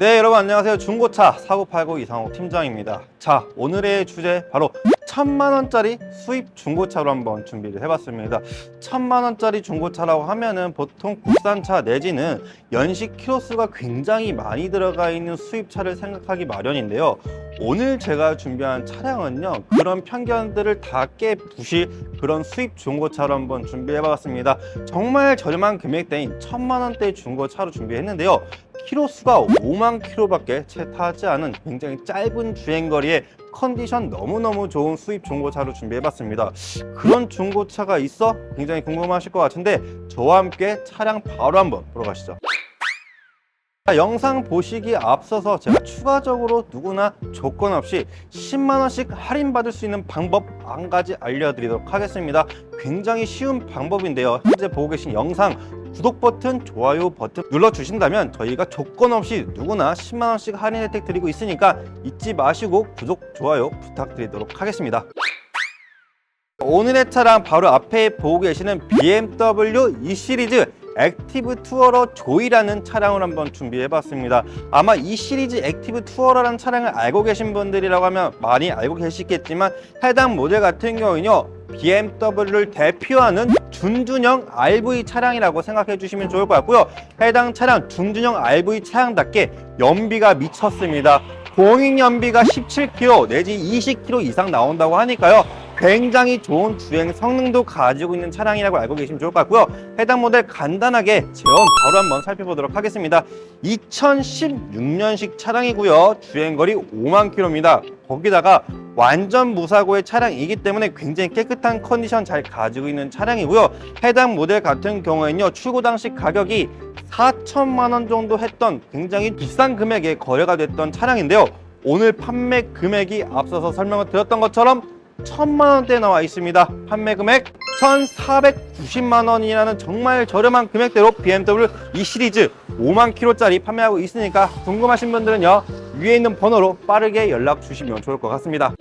네, 여러분 안녕하세요. 중고차 사고팔고 이상호 팀장입니다. 자, 오늘의 주제 바로 천만 원짜리 수입 중고차로 한번 준비를 해봤습니다. 천만 원짜리 중고차라고 하면은 보통 국산차 내지는 연식 키로수가 굉장히 많이 들어가 있는 수입차를 생각하기 마련인데요. 오늘 제가 준비한 차량은요 그런 편견들을 다 깨부실 그런 수입 중고차로 한번 준비해봤습니다. 정말 저렴한 금액대인 천만 원대 중고차로 준비했는데요. 키로수가 5만 킬로밖에 채 타지 않은 굉장히 짧은 주행거리에 컨디션 너무너무 좋은 수입 중고차로 준비해봤습니다. 그런 중고차가 있어? 굉장히 궁금하실 것 같은데 저와 함께 차량 바로 한번 보러 가시죠. 자, 영상 보시기 앞서서 제가 추가적으로 누구나 조건 없이 10만 원씩 할인받을 수 있는 방법 한 가지 알려드리도록 하겠습니다. 굉장히 쉬운 방법인데요. 현재 보고 계신 영상 구독 버튼, 좋아요 버튼 눌러주신다면 저희가 조건 없이 누구나 10만 원씩 할인 혜택 드리고 있으니까 잊지 마시고 구독, 좋아요 부탁드리도록 하겠습니다. 오늘의 차량 바로 앞에 보고 계시는 BMW 2 시리즈 액티브 투어러 조이라는 차량을 한번 준비해봤습니다. 아마 이 시리즈 액티브 투어러라는 차량을 알고 계신 분들이라고 하면 많이 알고 계시겠지만 해당 모델 같은 경우는요 BMW를 대표하는 준준형 RV 차량이라고 생각해 주시면 좋을 것 같고요. 해당 차량 준준형 RV 차량답게 연비가 미쳤습니다. 공익 연비가 17km 내지 20km 이상 나온다고 하니까요. 굉장히 좋은 주행 성능도 가지고 있는 차량이라고 알고 계시면 좋을 것 같고요. 해당 모델 간단하게 제원 바로 한번 살펴보도록 하겠습니다. 2016년식 차량이고요. 주행거리 5만 킬로입니다. 거기다가 완전 무사고의 차량이기 때문에 굉장히 깨끗한 컨디션 잘 가지고 있는 차량이고요. 해당 모델 같은 경우에는요. 출고 당시 가격이 4천만 원 정도 했던 굉장히 비싼 금액에 거래가 됐던 차량인데요. 오늘 판매 금액이 앞서서 설명을 드렸던 것처럼 천만 원대 나와 있습니다. 판매 금액 1,490만 원이라는 정말 저렴한 금액대로 BMW 2 시리즈 5만 킬로짜리 판매하고 있으니까 궁금하신 분들은요 위에 있는 번호로 빠르게 연락 주시면 좋을 것 같습니다.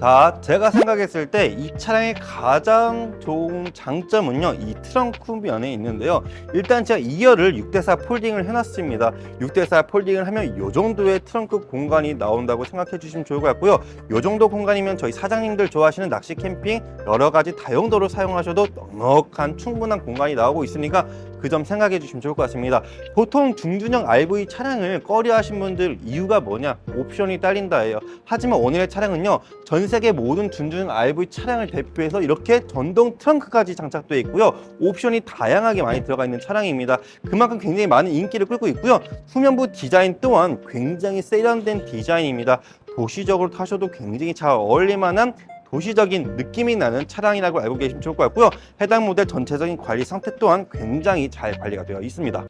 자, 제가 생각했을 때 이 차량의 가장 좋은 장점은요, 이 트렁크 면에 있는데요. 일단 제가 2열을 6대4 폴딩을 해놨습니다. 6대4 폴딩을 하면 이 정도의 트렁크 공간이 나온다고 생각해 주시면 좋을 것 같고요. 이 정도 공간이면 저희 사장님들 좋아하시는 낚시 캠핑 여러 가지 다용도로 사용하셔도 넉넉한 충분한 공간이 나오고 있으니까 그 점 생각해 주시면 좋을 것 같습니다. 보통 중준형 RV 차량을 꺼려 하신 분들 이유가 뭐냐? 옵션이 딸린다예요. 하지만 오늘의 차량은요, 전 세계 모든 준준형 RV 차량을 대표해서 이렇게 전동 트렁크까지 장착되어 있고요. 옵션이 다양하게 많이 들어가 있는 차량입니다. 그만큼 굉장히 많은 인기를 끌고 있고요. 후면부 디자인 또한 굉장히 세련된 디자인입니다. 도시적으로 타셔도 굉장히 잘 어울릴 만한 도시적인 느낌이 나는 차량이라고 알고 계시면 좋을 것 같고요. 해당 모델 전체적인 관리 상태 또한 굉장히 잘 관리가 되어 있습니다.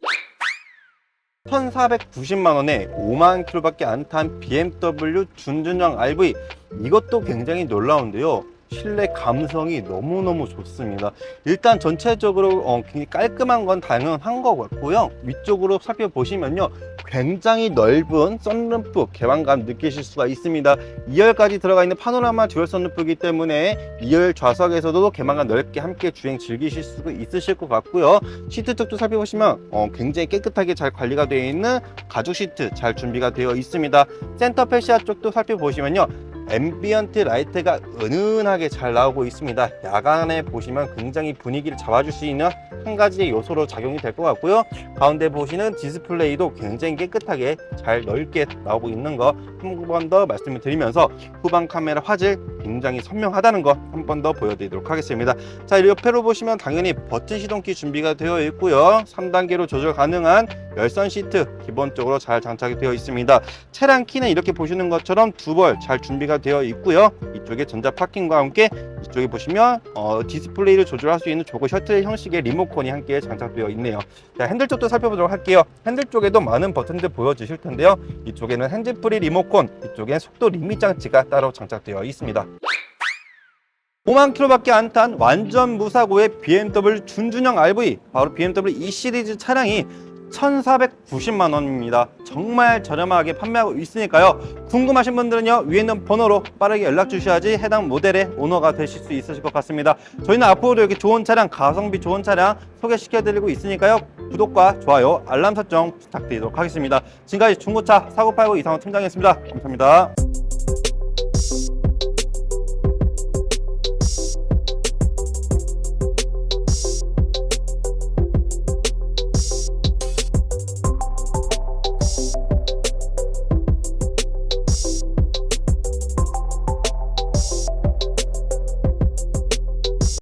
1,490만 원에 5만 킬로밖에 안 탄 BMW 준준형 RV 이것도 굉장히 놀라운데요. 실내 감성이 너무너무 좋습니다. 일단 전체적으로 어, 깔끔한 건 당연한 것 같고요. 위쪽으로 살펴보시면요. 굉장히 넓은 썬루프 개방감 느끼실 수가 있습니다. 2열까지 들어가 있는 파노라마 듀얼 썬루프이기 때문에 2열 좌석에서도 개방감 넓게 함께 주행 즐기실 수가 있으실 것 같고요. 시트 쪽도 살펴보시면 어, 굉장히 깨끗하게 잘 관리가 되어 있는 가죽 시트 잘 준비가 되어 있습니다. 센터 페시아 쪽도 살펴보시면요. 앰비언트 라이트가 은은하게 잘 나오고 있습니다. 야간에 보시면 굉장히 분위기를 잡아줄 수 있는 한 가지의 요소로 작용이 될 것 같고요. 가운데 보시는 디스플레이도 굉장히 깨끗하게 잘 넓게 나오고 있는 거 한 번 더 말씀을 드리면서 후방 카메라 화질 굉장히 선명하다는 거 한 번 더 보여드리도록 하겠습니다. 자, 옆에로 보시면 당연히 버튼 시동키 준비가 되어 있고요. 3단계로 조절 가능한 열선 시트 기본적으로 잘 장착이 되어 있습니다. 차량 키는 이렇게 보시는 것처럼 두 벌 잘 준비가 되어 있고요. 이쪽에 전자 파킹과 함께 이쪽에 보시면 어, 디스플레이를 조절할 수 있는 조거 셔틀 형식의 리모컨이 함께 장착되어 있네요. 자, 핸들 쪽도 살펴보도록 할게요. 핸들 쪽에도 많은 버튼들 보여주실 텐데요. 이쪽에는 핸즈프리 리모컨, 이쪽엔 속도 리밋 장치가 따로 장착되어 있습니다. 5만 킬로밖에 안 탄 완전 무사고의 BMW 준준형 RV 바로 BMW 2 시리즈 차량이 1,490만 원입니다. 정말 저렴하게 판매하고 있으니까요. 궁금하신 분들은요, 위에 있는 번호로 빠르게 연락 주셔야지 해당 모델의 오너가 되실 수 있으실 것 같습니다. 저희는 앞으로도 이렇게 좋은 차량, 가성비 좋은 차량 소개시켜 드리고 있으니까요. 구독과 좋아요, 알람 설정 부탁드리도록 하겠습니다. 지금까지 중고차 사고팔고 이상호 팀장이었습니다. 감사합니다.